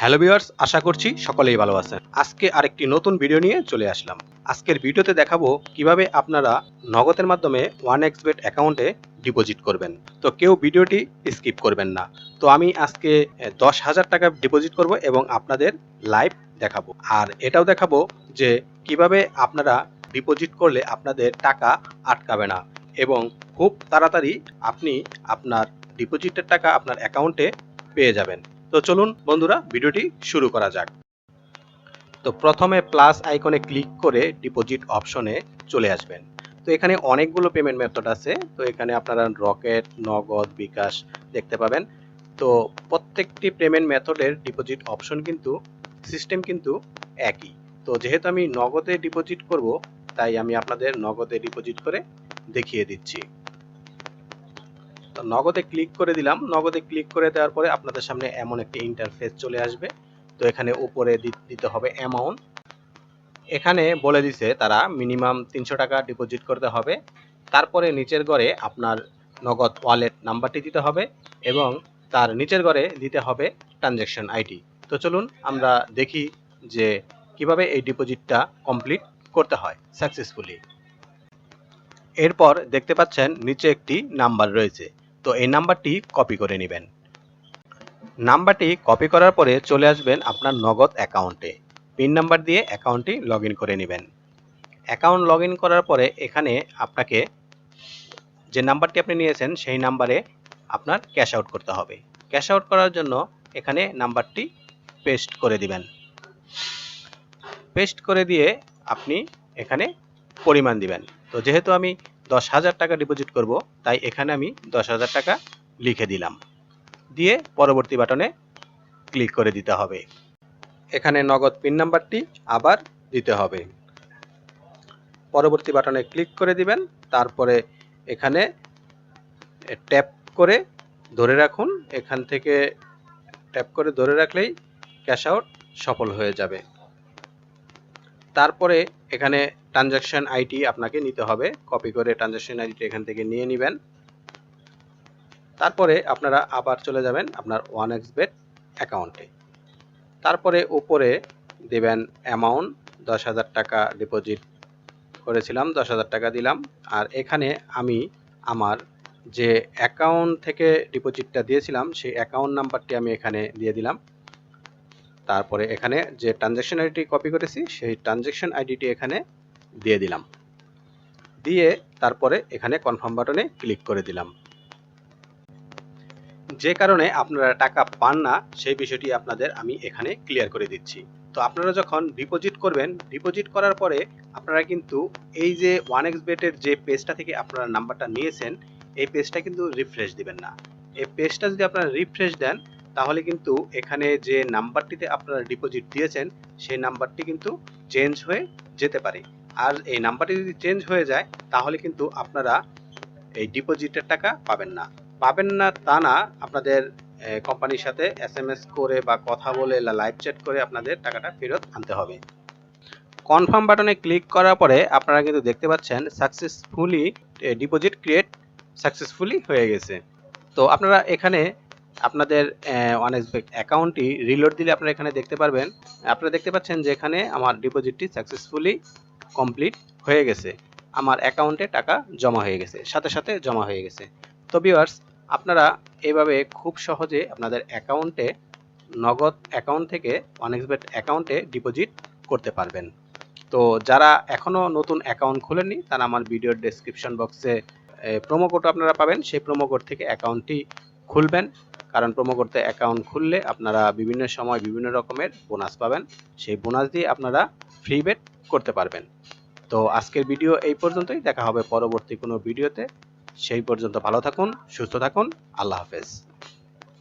Hello viewers, আশা করছি সকলেই ভালো আছেন। আজকে আরেকটি নতুন ভিডিও নিয়ে চলে আসলাম। আজকের ভিডিওতে দেখাবো কীভাবে আপনারা নগদের মাধ্যমে ওয়ান এক্স বেট অ্যাকাউন্টে ডিপোজিট করবেন। তো কেউ ভিডিওটি স্কিপ করবেন না। তো আমি আজকে দশ হাজার টাকা ডিপোজিট করব এবং আপনাদের লাইভ দেখাবো। আর এটাও দেখাবো যে কীভাবে আপনারা ডিপোজিট করলে আপনাদের টাকা আটকাবে না। এবং খুব তাড়াতাড়ি আপনি আপনার ডিপোজিটের টাকা আপনার অ্যাকাউন্টে পেয়ে যাবেন। তো চলুন বন্ধুরা, ভিডিওটি শুরু করা যাক। তো প্রথমে প্লাস আইকনে ক্লিক করে ডিপোজিট অপশনে চলে আসবেন। তো এখানে অনেকগুলো পেমেন্ট মেথড আছে। তো এখানে আপনারা রকেট নগদ, বিকাশ দেখতে পাবেন। তো প্রত্যেকটি পেমেন্ট মেথডের ডিপোজিট অপশন কিন্তু সিস্টেম কিন্তু একই। তো যেহেতু আমি নগদে ডিপোজিট করব, তাই আমি আপনাদের নগদে ডিপোজিট করে দেখিয়ে দিচ্ছি। নগদে ক্লিক করে দিলাম। নগদে ক্লিক করে দেওয়ার পরে আপনাদের সামনে এমন একটি ইন্টারফেস চলে আসবে। তো এখানে উপরে দিতে হবে অ্যামাউন্ট এখানে বলে দিছে তারা মিনিমাম তিনশো টাকা ডিপোজিট করতে হবে। তারপরে নিচের ঘরে আপনার নগদ ওয়ালেট নাম্বারটি দিতে হবে এবং তার নিচের ঘরে দিতে হবে ট্রানজ্যাকশন আইডি তো চলুন আমরা দেখি যে কীভাবে এই ডিপোজিটটা কমপ্লিট করতে হয় সাকসেসফুলি এরপর দেখতে পাচ্ছেন নিচে একটি নাম্বার রয়েছে। তো এই নাম্বারটি কপি করে নেবেন। নাম্বারটি কপি করার পরে চলে আসবেন আপনার নগদ অ্যাকাউন্টে। পিন নাম্বার দিয়ে অ্যাকাউন্টটি লগ করে নেবেন। অ্যাকাউন্ট লগ করার পরে এখানে আপনাকে যে নাম্বারটি আপনি নিয়েছেন, সেই নাম্বারে আপনার ক্যাশ আউট করতে হবে। ক্যাশ আউট করার জন্য এখানে নাম্বারটি পেস্ট করে দিবেন। পেস্ট করে দিয়ে আপনি এখানে পরিমাণ দিবেন। তো যেহেতু আমি দশ হাজার টাকা ডিপোজিট করব, তাই এখানে আমি দশ হাজার টাকা লিখে দিলাম। দিয়ে পরবর্তী বাটনে ক্লিক করে দিতে হবে। এখানে নগদ পিন নাম্বারটি আবার দিতে হবে। পরবর্তী বাটনে ক্লিক করে দিবেন, তারপরে এখানে ট্যাপ করে ধরে রাখুন। এখান থেকে ট্যাপ করে ধরে রাখলেই ক্যাশ আউট সফল হয়ে যাবে। তারপরে এখানে ট্রানজাকশন আইডি আপনাকে নিতে হবে। কপি করে ট্রানজাকশন আইডিটি এখান থেকে নিয়ে নেবেন। তারপরে আপনারা আবার চলে যাবেন আপনার ওয়ান এক্স বেট অ্যাকাউন্টে তারপরে উপরে দেবেন অ্যামাউন্ট দশ হাজার টাকা ডিপোজিট করেছিলাম, দশ হাজার টাকা দিলাম। আর এখানে আমি আমার যে অ্যাকাউন্ট থেকে ডিপোজিটটা দিয়েছিলাম, সেই অ্যাকাউন্ট নাম্বারটি আমি এখানে দিয়ে দিলাম। তারপরে এখানে যে ট্রানজ্যাকশন আইডিটি কপি করেছি, সেই ট্রানজ্যাকশন আইডিটি এখানে দিয়ে দিলাম। দিয়ে তারপরে এখানে কনফার্ম বাটনে ক্লিক করে দিলাম। যে কারণে আপনারা টাকা পান না, সেই বিষয়টি আপনাদের আমি এখানে ক্লিয়ার করে দিচ্ছি। তো আপনারা যখন ডিপোজিট করবেন ডিপোজিট করার পরে আপনারা কিন্তু এই যে ওয়ান এক্স বেটের যে পেজটা থেকে আপনারা নাম্বারটা নিয়েছেন, এই পেজটা কিন্তু রিফ্রেশ দিবেন না। এই পেজটা যদি আপনারা রিফ্রেশ দেন তাহলে কিন্তু এখানে যে নাম্বারটিতে আপনারা ডিপোজিট দিয়েছেন, সেই নাম্বারটি কিন্তু চেঞ্জ হয়ে যেতে পারে। আর এই নাম্বারটি যদি চেঞ্জ হয়ে যায়, তাহলে কিন্তু আপনারা এই ডিপোজিটের টাকা পাবেন না। পাবেন না তা না, আপনাদের কোম্পানির সাথে এস এম এস করে বা কথা বলে লাইভ চ্যাট করে আপনাদের টাকাটা ফেরত আনতে হবে। কনফার্ম বাটনে ক্লিক করার পরে আপনারা কিন্তু দেখতে পাচ্ছেন সাকসেসফুলি ডিপোজিট ক্রিয়েট সাকসেসফুলি হয়ে গেছে। তো আপনারা এখানে আপনাদের অনেক্সপেক্ট অ্যাকাউন্টটি রিলোড দিলে আপনারা এখানে দেখতে পারবেন। আপনারা দেখতে পাচ্ছেন যে এখানে আমার ডিপোজিটটি সাকসেসফুলি কমপ্লিট হয়ে গেছে। আমার অ্যাকাউন্টে টাকা জমা হয়ে গেছে, সাথে সাথে জমা হয়ে গেছে। তো ভিউয়ার্স আপনারা এইভাবে খুব সহজে আপনাদের অ্যাকাউন্টে নগদ অ্যাকাউন্ট থেকে অনেক্সবেট অ্যাকাউন্টে ডিপোজিট করতে পারবেন। তো যারা এখনও নতুন অ্যাকাউন্ট খুলেননি, তারা আমার ভিডিওর ডেসক্রিপশন বক্সে প্রোমো কোড আপনারা পাবেন। সেই প্রোমো কোড থেকে অ্যাকাউন্টটি খুলবেন। কারণ প্রোমো করতে অ্যাকাউন্ট খুললে আপনারা বিভিন্ন সময় বিভিন্ন রকমের বোনাস পাবেন। সেই বোনাস দিয়ে আপনারা ফ্রি বেট করতে পারবেন। তো আজকের ভিডিও এই পর্যন্তই। দেখা হবে পরবর্তী কোনো ভিডিওতে সেই পর্যন্ত ভালো থাকুন, সুস্থ থাকুন। আল্লাহ হাফেজ।